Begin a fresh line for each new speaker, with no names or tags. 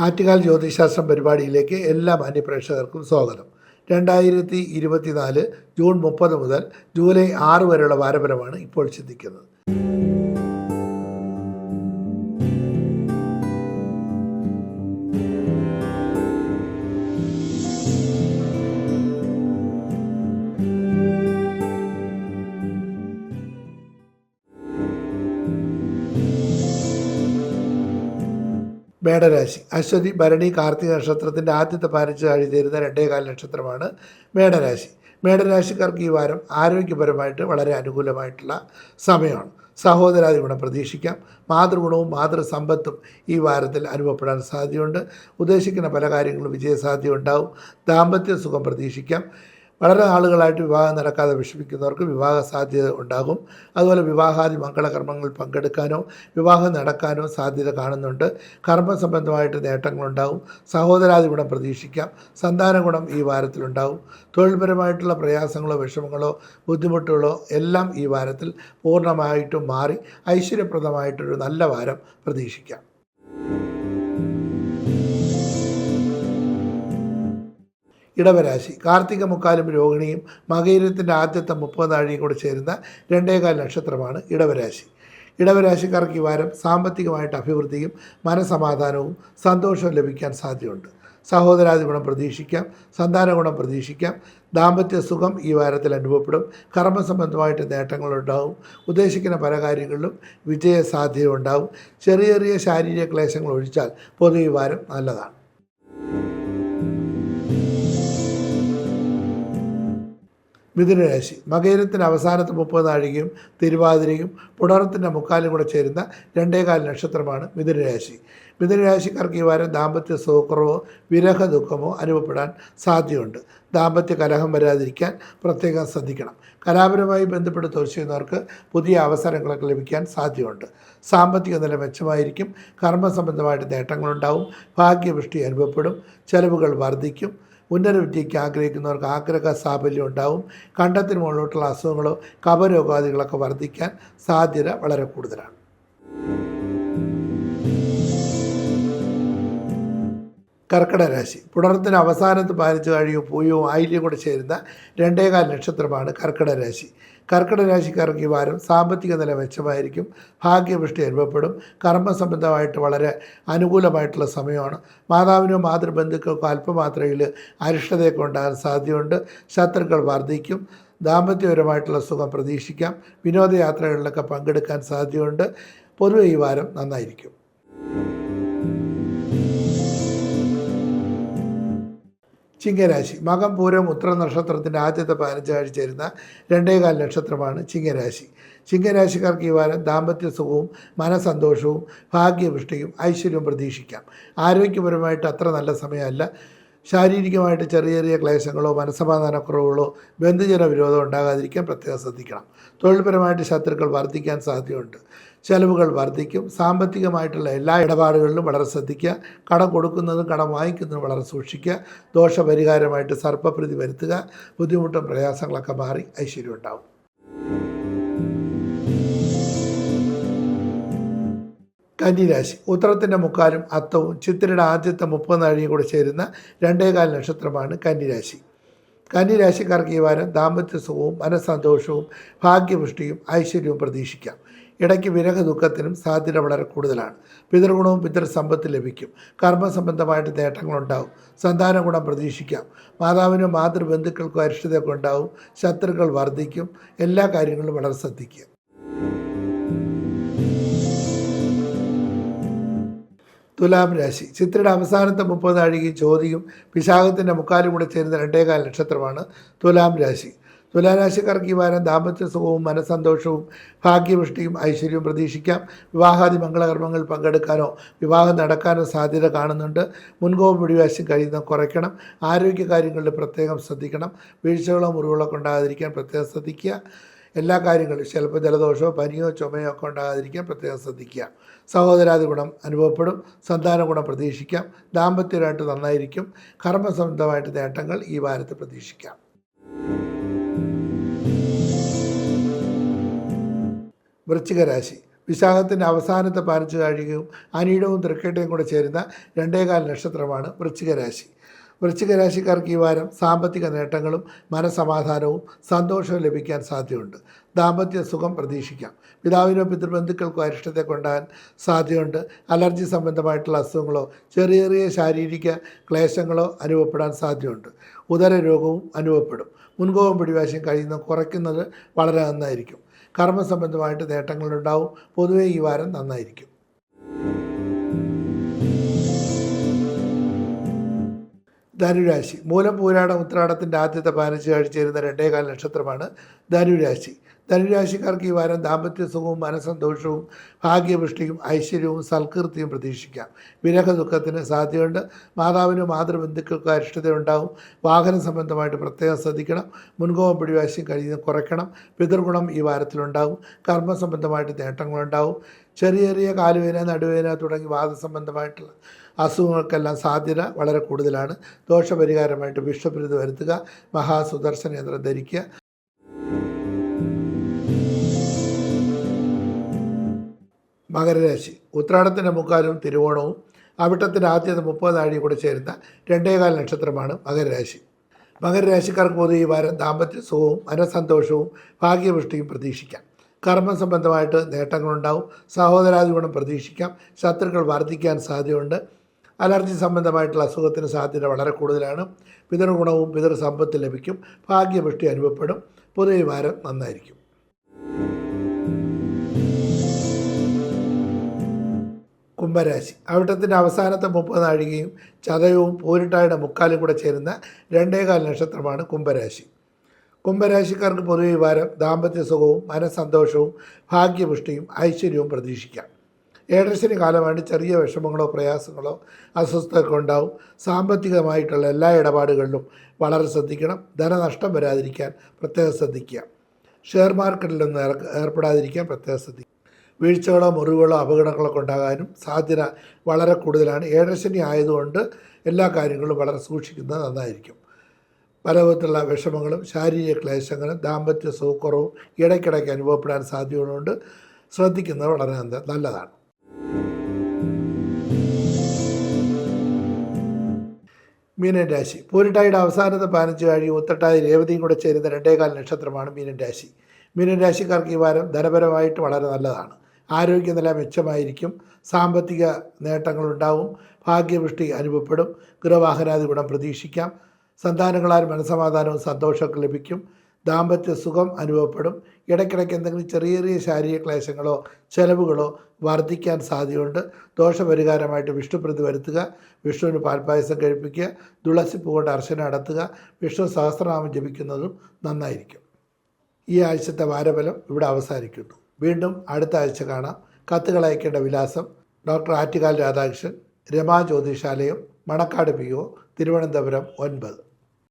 ആറ്റുകാൽ ജ്യോതിശാസ്ത്രം പരിപാടിയിലേക്ക് എല്ലാ മാന്യപ്രേക്ഷകർക്കും സ്വാഗതം. രണ്ടായിരത്തി ഇരുപത്തിനാല് ജൂൺ മുപ്പത് മുതൽ ജൂലൈ ആറ് വരെയുള്ള വാരപരമാണ് ഇപ്പോൾ ചിന്തിക്കുന്നത് മേടരാശി. അശ്വതി ഭരണി കാർത്തിക നക്ഷത്രത്തിന്റെ ആദ്യത്തെ പതിനഞ്ച് ആഴി തരുന്ന രണ്ടേകാൽ നക്ഷത്രമാണ് മേടരാശി. മേടരാശിക്കാർക്ക് ഈ വാരം ആരോഗ്യപരമായിട്ട് വളരെ അനുകൂലമായിട്ടുള്ള സമയമാണ്. സഹോദരാദി ഗുണം പ്രതീക്ഷിക്കാം. മാതൃഗുണവും മാതൃസമ്പത്തും ഈ വാരത്തിൽ അനുഭവപ്പെടാൻ സാധ്യതയുണ്ട്. ഉദ്ദേശിക്കുന്ന പല കാര്യങ്ങളും വിജയസാധ്യത ഉണ്ടാവും ദാമ്പത്യ സുഖം പ്രതീക്ഷിക്കാം. വളരെ നാളുകളായിട്ട് വിവാഹം നടക്കാതെ വിഷമിക്കുന്നവർക്ക് വിവാഹ സാധ്യത ഉണ്ടാകും. അതുപോലെ വിവാഹാദി മംഗളകർമ്മങ്ങളിൽ പങ്കെടുക്കാനോ വിവാഹം നടക്കാനോ സാധ്യത കാണുന്നുണ്ട്. കർമ്മ സംബന്ധമായിട്ട് നേട്ടങ്ങളുണ്ടാകും. സഹോദരാദി ഗുണം പ്രതീക്ഷിക്കാം. സന്താന ഗുണം ഈ വാരത്തിലുണ്ടാകും. തൊഴിൽപരമായിട്ടുള്ള പ്രയാസങ്ങളോ വിഷമങ്ങളോ ബുദ്ധിമുട്ടുകളോ എല്ലാം ഈ വാരത്തിൽ പൂർണമായിട്ടും മാറി. ഐശ്വര്യപ്രദമായിട്ടൊരു നല്ല വാരം പ്രതീക്ഷിക്കാം. ഇടവരാശി. കാർത്തിക മുക്കാലും രോഹിണിയും മകയിരത്തിന്റെ ആദ്യത്തെ മുപ്പത് നാഴിയും കൂടെ ചേരുന്ന രണ്ടേകാൽ നക്ഷത്രമാണ് ഇടവരാശി. ഇടവരാശിക്കാർക്ക് ഈ വാരം സാമ്പത്തികമായിട്ട് അഭിവൃദ്ധിയും മനസമാധാനവും സന്തോഷവും ലഭിക്കാൻ സാധ്യതയുണ്ട്. സഹോദരാദി ഗുണം പ്രതീക്ഷിക്കാം സന്താന ഗുണം പ്രതീക്ഷിക്കാം ദാമ്പത്യ സുഖം ഈ വാരത്തിൽ അനുഭവപ്പെടും കർമ്മസംബന്ധമായിട്ട് നേട്ടങ്ങളുണ്ടാവും ഉദ്ദേശിക്കുന്ന പല കാര്യങ്ങളിലും വിജയ സാധ്യത ഉണ്ടാവും ചെറിയ ചെറിയ ശാരീരിക ക്ലേശങ്ങൾ ഒഴിച്ചാൽ പൊതുവെ ഈ വാരം നല്ലതാണ്. മിഥുനരാശി. മകയിരത്തിന്റെ അവസാനത്തെ മുപ്പത് നാഴികയും തിരുവാതിരയും പുണറത്തിന്റെ മുക്കാലും കൂടെ ചേരുന്ന രണ്ടേകാൽ നക്ഷത്രമാണ് മിഥുനരാശി. മിഥുനരാശിക്കാർക്ക് ഈ വാരം ദാമ്പത്യ സുഖക്കുറവോ വിരഹ ദുഃഖമോ അനുഭവപ്പെടാൻ സാധ്യതയുണ്ട്. ദാമ്പത്യ കലഹം വരാതിരിക്കാൻ പ്രത്യേകം ശ്രദ്ധിക്കണം. കലാപരമായി ബന്ധപ്പെട്ട് തൊഴിൽ ചെയ്യുന്നവർക്ക് പുതിയ അവസരങ്ങളൊക്കെ ലഭിക്കാൻ സാധ്യതയുണ്ട്. സാമ്പത്തിക നില മെച്ചമായിരിക്കും. കർമ്മസംബന്ധമായിട്ട് നേട്ടങ്ങളുണ്ടാവും. ഭാഗ്യവൃഷ്ടി അനുഭവപ്പെടും. ചെലവുകൾ വർദ്ധിക്കും. ഉന്നത വിദ്യയ്ക്ക് ആഗ്രഹിക്കുന്നവർക്ക് ആഗ്രഹ സാഫല്യം ഉണ്ടാവും. കണ്ടത്തിന് മുകളിലോട്ടുള്ള അസുഖങ്ങളോ കപരോഗാദികളൊക്കെ വർദ്ധിക്കാൻ സാധ്യത വളരെ കൂടുതലാണ്. കർക്കിടക രാശി. പുണർത്തിന് അവസാനത്ത് പാലിച്ച് കഴിയും പൂയവും ആയില്യം കൂടെ ചേരുന്ന രണ്ടേകാൽ നക്ഷത്രമാണ് കർക്കിടക രാശി. കർക്കിടക രാശിക്കാർക്ക് ഈ വാരം സാമ്പത്തിക നില മെച്ചമായിരിക്കും. ഭാഗ്യവൃഷ്ടി അനുഭവപ്പെടും. കർമ്മസംബന്ധമായിട്ട് വളരെ അനുകൂലമായിട്ടുള്ള സമയമാണ്. മാതാവിനോ മാതൃബന്ധുക്കൾക്കോ അല്പമാത്രയിൽ അരിഷ്ടതയൊക്കെ ഉണ്ടാകാൻ സാധ്യതയുണ്ട്. ശത്രുക്കൾ വർദ്ധിക്കും. ദാമ്പത്യപരമായിട്ടുള്ള സുഖം പ്രതീക്ഷിക്കാം. വിനോദയാത്രകളിലൊക്കെ പങ്കെടുക്കാൻ സാധ്യതയുണ്ട്. പൊതുവെ ഈ വാരം നന്നായിരിക്കും. ചിങ്ങരാശി. മകം പൂരം ഉത്തര നക്ഷത്രത്തിന്റെ ആദ്യത്തെ പതിനഞ്ചാഴ്ച ചേരുന്ന രണ്ടേകാൽ നക്ഷത്രമാണ് ചിങ്ങരാശി. ചിങ്ങരാശിക്കാർക്ക് ഈ വാരം ദാമ്പത്യ സുഖവും മനസന്തോഷവും ഭാഗ്യവൃഷ്ടിയും ഐശ്വര്യവും പ്രതീക്ഷിക്കാം. ആരോഗ്യപരമായിട്ട് അത്ര നല്ല സമയമല്ല. ശാരീരികമായിട്ട് ചെറിയ ചെറിയ ക്ലേശങ്ങളോ മനസ്സമാധാനക്കുറവുകളോ ബന്ധുജന വിരോധം ഉണ്ടാകാതിരിക്കാൻ പ്രത്യേകം ശ്രദ്ധിക്കണം. തൊഴിൽപരമായിട്ട് ശത്രുക്കൾ വർദ്ധിക്കാൻ സാധ്യതയുണ്ട്. ചെലവുകൾ വർദ്ധിക്കും. സാമ്പത്തികമായിട്ടുള്ള എല്ലാ ഇടപാടുകളിലും വളരെ ശ്രദ്ധിക്കുക. കടം കൊടുക്കുന്നതും കടം വാങ്ങിക്കുന്നതും വളരെ സൂക്ഷിക്കുക. ദോഷപരിഹാരമായിട്ട് സർപ്പപ്രീതി വരുത്തുക. ബുദ്ധിമുട്ടും പ്രയാസങ്ങളൊക്കെ മാറി ഐശ്വര്യം ഉണ്ടാവും കന്നിരാശി ഉത്തരത്തിന്റെ മുക്കാലും അത്തവും ചിത്തിരയുടെ ആദ്യത്തെ മുപ്പത് നാഴിയും കൂടെ ചേരുന്ന രണ്ടേകാൽ നക്ഷത്രമാണ് കന്നിരാശി കന്നിരാശിക്കാർക്ക് ഈ വാരം ദാമ്പത്യ സുഖവും മനസ്സന്തോഷവും ഭാഗ്യപുഷ്ടിയും ഐശ്വര്യവും പ്രതീക്ഷിക്കാം. ഇടയ്ക്ക് വിരഹ ദുഃഖത്തിനും സാധ്യത വളരെ കൂടുതലാണ്. പിതൃഗുണവും പിതൃസമ്പത്ത് ലഭിക്കും. കർമ്മസംബന്ധമായിട്ട് നേട്ടങ്ങളുണ്ടാവും. സന്താന ഗുണം പ്രതീക്ഷിക്കാം. മാതാവിനും മാതൃബന്ധുക്കൾക്കും അരിഷ്ടതയൊക്കെ ഉണ്ടാവും. ശത്രുക്കൾ വർദ്ധിക്കും. എല്ലാ കാര്യങ്ങളും വളരെ ശ്രദ്ധിക്കുക. തുലാം രാശി. ചിത്രയുടെ അവസാനത്തെ മുപ്പത് അഴുകി ചോതിയും വിശാഖത്തിന്റെ മുക്കാലും കൂടെ ചേരുന്ന രണ്ടേകാൽ നക്ഷത്രമാണ് തുലാം രാശി. തുലാരാശിക്കാർക്ക് ഈ വാരം ദാമ്പത്യ സുഖവും മനസ്സന്തോഷവും ഭാഗ്യവൃഷ്ടിയും ഐശ്വര്യവും പ്രതീക്ഷിക്കാം. വിവാഹാദി മംഗളകർമ്മങ്ങളിൽ പങ്കെടുക്കാനോ വിവാഹം നടക്കാനോ സാധ്യത കാണുന്നുണ്ട്. മുൻകോപം പിടിവാശം കഴിയുന്ന കുറയ്ക്കണം. ആരോഗ്യ കാര്യങ്ങളിൽ പ്രത്യേകം ശ്രദ്ധിക്കണം. വീഴ്ചകളോ മുറിവുകളോ ഉണ്ടാകാതിരിക്കാൻ പ്രത്യേകം ശ്രദ്ധിക്കുക. എല്ലാ കാര്യങ്ങളും ചിലപ്പോൾ ജലദോഷമോ പനിയോ ചുമയോ ഒക്കെ ഉണ്ടാകാതിരിക്കാൻ പ്രത്യേകം ശ്രദ്ധിക്കുക. സഹോദരാതി ഗുണം അനുഭവപ്പെടും. സന്താന ഗുണം പ്രതീക്ഷിക്കാം. ദാമ്പത്യമായിട്ട് നന്നായിരിക്കും. കർമ്മസംബന്ധമായിട്ട് നേട്ടങ്ങൾ ഈ വാരത്ത് പ്രതീക്ഷിക്കാം. വൃശ്ചികരാശി വിശാഖത്തിന്റെ അവസാനത്തെ പാലിച്ചു കഴിയുകയും അനീടവും തൃക്കേട്ടയും കൂടെ ചേരുന്ന രണ്ടേകാൽ നക്ഷത്രമാണ് വൃശ്ചിക രാശി. വൃശ്ചിക രാശിക്കാർക്ക് ഈ വാരം സാമ്പത്തിക നേട്ടങ്ങളും മനസമാധാനവും സന്തോഷവും ലഭിക്കാൻ സാധ്യതയുണ്ട്. ദാമ്പത്യ സുഖം പ്രതീക്ഷിക്കാം. പിതാവിനോ പിതൃബന്ധുക്കൾക്കോ അരിഷ്ടത്തെ കൊണ്ടാൻ സാധ്യതയുണ്ട്. അലർജി സംബന്ധമായിട്ടുള്ള അസുഖങ്ങളോ ചെറിയ ചെറിയ ശാരീരിക ക്ലേശങ്ങളോ അനുഭവപ്പെടാൻ സാധ്യതയുണ്ട്. ഉദര രോഗവും അനുഭവപ്പെടും. മുൻകോപം പിടിവാശം കഴിയുന്ന കുറയ്ക്കുന്നത് വളരെ നന്നായിരിക്കും. കർമ്മ സംബന്ധമായിട്ട് നേട്ടങ്ങളുണ്ടാവും. പൊതുവേ ഈ വാരം നന്നായിരിക്കും. ധനുരാശി. മൂലം പൂരാടം ഉത്രാടത്തിന്റെ ആദ്യത്തെ പതിനഞ്ച് ആഴ്ച ചേരുന്ന രണ്ടേകാൽ നക്ഷത്രമാണ് ധനുരാശി. ധനുരാശിക്കാർക്ക് ഈ വാരം ദാമ്പത്യ സുഖവും മനസ്സന്തോഷവും ഭാഗ്യപുഷ്ടിയും ഐശ്വര്യവും സൽകീർത്തിയും പ്രതീക്ഷിക്കാം. വിരഹ ദുഃഖത്തിന് സാധ്യതയുണ്ട്. മാതാവിനും മാതൃബന്ധുക്കൾക്കും അരിഷ്ടതയുണ്ടാവും വാഹന സംബന്ധമായിട്ട് പ്രത്യേകം ശ്രദ്ധിക്കണം. മുൻകോപം പിടിവാശിയും കഴിയുന്ന കുറയ്ക്കണം. പിതൃഗുണം ഈ വാരത്തിലുണ്ടാവും കർമ്മ സംബന്ധമായിട്ട് നേട്ടങ്ങളുണ്ടാവും ചെറിയ ചെറിയ കാലുവേദന നടുവേദന തുടങ്ങി വാദസംബന്ധമായിട്ടുള്ള അസുഖങ്ങൾക്കെല്ലാം സാധ്യത വളരെ കൂടുതലാണ്. ദോഷപരിഹാരമായിട്ട് വിഷപ്രീതി വരുത്തുക. മഹാസുദർശന യന്ത്രം ധരിക്കുക. മകരരാശി. ഉത്രാടത്തിന്റെ മുക്കാലും തിരുവോണവും അവിട്ടത്തിന്റെ ആദ്യത്തെ മുപ്പത് ആഴിയും കൂടെ ചേരുന്ന രണ്ടേകാൽ നക്ഷത്രമാണ് മകരരാശി. മകരരാശിക്കാർക്ക് പൊതു ഈ വാരം ദാമ്പത്യ സുഖവും മനസന്തോഷവും ഭാഗ്യപുഷ്ടിയും പ്രതീക്ഷിക്കാം. കർമ്മ സംബന്ധമായിട്ട് നേട്ടങ്ങളുണ്ടാവും. സഹോദരാദി ഗുണം പ്രതീക്ഷിക്കാം. ശത്രുക്കൾ വർദ്ധിക്കാൻ സാധ്യതയുണ്ട്. അലർജി സംബന്ധമായിട്ടുള്ള അസുഖത്തിന് സാധ്യത വളരെ കൂടുതലാണ്. പിതൃഗുണവും പിതൃസമ്പത്ത് ലഭിക്കും. ഭാഗ്യപുഷ്ടി അനുഭവപ്പെടും. പൊതുവെ വാരം നന്നായിരിക്കും. കുംഭരാശി. അവിട്ടത്തിന്റെ അവസാനത്തെ മുപ്പത് നാഴികയും ചതയവും പൂരിട്ടായുടെ മുക്കാലും കൂടെ ചേരുന്ന രണ്ടേകാൽ നക്ഷത്രമാണ് കുംഭരാശി. കുംഭരാശിക്കാർക്ക് പൊതുവെ വാരം ദാമ്പത്യ സുഖവും മനസ്സന്തോഷവും ഭാഗ്യപുഷ്ടിയും ഐശ്വര്യവും പ്രതീക്ഷിക്കാം. ഏഴരശനി കാലമാണ് ചെറിയ വിഷമങ്ങളോ പ്രയാസങ്ങളോ അസ്വസ്ഥതയൊക്കെ ഉണ്ടാവും. സാമ്പത്തികമായിട്ടുള്ള എല്ലാ ഇടപാടുകളിലും വളരെ ശ്രദ്ധിക്കണം. ധനനഷ്ടം വരാതിരിക്കാൻ പ്രത്യേകം ശ്രദ്ധിക്കുക. ഷെയർ മാർക്കറ്റിലൊന്നും ഏർ ഏർപ്പെടാതിരിക്കാൻ പ്രത്യേകം ശ്രദ്ധിക്കുക. വീഴ്ചകളോ മുറിവുകളോ അപകടങ്ങളൊക്കെ ഉണ്ടാകാനും സാധ്യത വളരെ കൂടുതലാണ്. ഏഴരശനി ആയതുകൊണ്ട് എല്ലാ കാര്യങ്ങളും വളരെ സൂക്ഷിക്കുന്നത് നന്നായിരിക്കും. പല വിധത്തിലുള്ള വിഷമങ്ങളും ശാരീരിക ക്ലേശങ്ങളും ദാമ്പത്യ സൗക്കുറവും ഇടയ്ക്കിടയ്ക്ക് അനുഭവപ്പെടാൻ സാധ്യതയുള്ളതുകൊണ്ട് ശ്രദ്ധിക്കുന്നത് വളരെ നല്ലതാണ്. മീനൻ രാശി. പൂരിട്ടായുടെ അവസാനത്തെ പതിനഞ്ച് കഴിയും ഉത്തട്ടായി രേവതിയും കൂടെ ചേരുന്ന രണ്ടേകാൽ നക്ഷത്രമാണ് മീനൻ രാശി. മീനൻ രാശിക്കാർക്ക് ഈ വാരം ധനപരമായിട്ട് വളരെ നല്ലതാണ്. ആരോഗ്യനില മെച്ചമായിരിക്കും. സാമ്പത്തിക നേട്ടങ്ങളുണ്ടാവും. ഭാഗ്യവൃഷ്ടി അനുഭവപ്പെടും. ഗൃഹവാഹനാദി ഗുണം പ്രതീക്ഷിക്കാം. സന്താനങ്ങളാൽ മനസമാധാനവും സന്തോഷമൊക്കെ ലഭിക്കും. ദാമ്പത്യ സുഖം അനുഭവപ്പെടും. ഇടയ്ക്കിടയ്ക്ക് എന്തെങ്കിലും ചെറിയ ചെറിയ ശാരീരിക ക്ലേശങ്ങളോ ചെലവുകളോ വർദ്ധിക്കാൻ സാധ്യതയുണ്ട്. ദോഷപരിഹാരമായിട്ട് വിഷ്ണുപ്രതി വരുത്തുക. വിഷ്ണുവിന് പാൽപ്പായസം കഴിപ്പിക്കുക. തുളസിപ്പൂ കൊണ്ട് അർച്ചന നടത്തുക. വിഷ്ണു സഹസ്രനാമം ജപിക്കുന്നതും നന്നായിരിക്കും. ഈ ആഴ്ചത്തെ വാരഫലം ഇവിടെ അവസാനിക്കുന്നു. വീണ്ടും അടുത്ത ആഴ്ച കാണാം. കത്തുകൾ അയക്കേണ്ട വിലാസം doctor Attukal Radhakrishnan Rama Jyothishalayam Manacaud P O Thiruvananthapuram ഒൻപത്.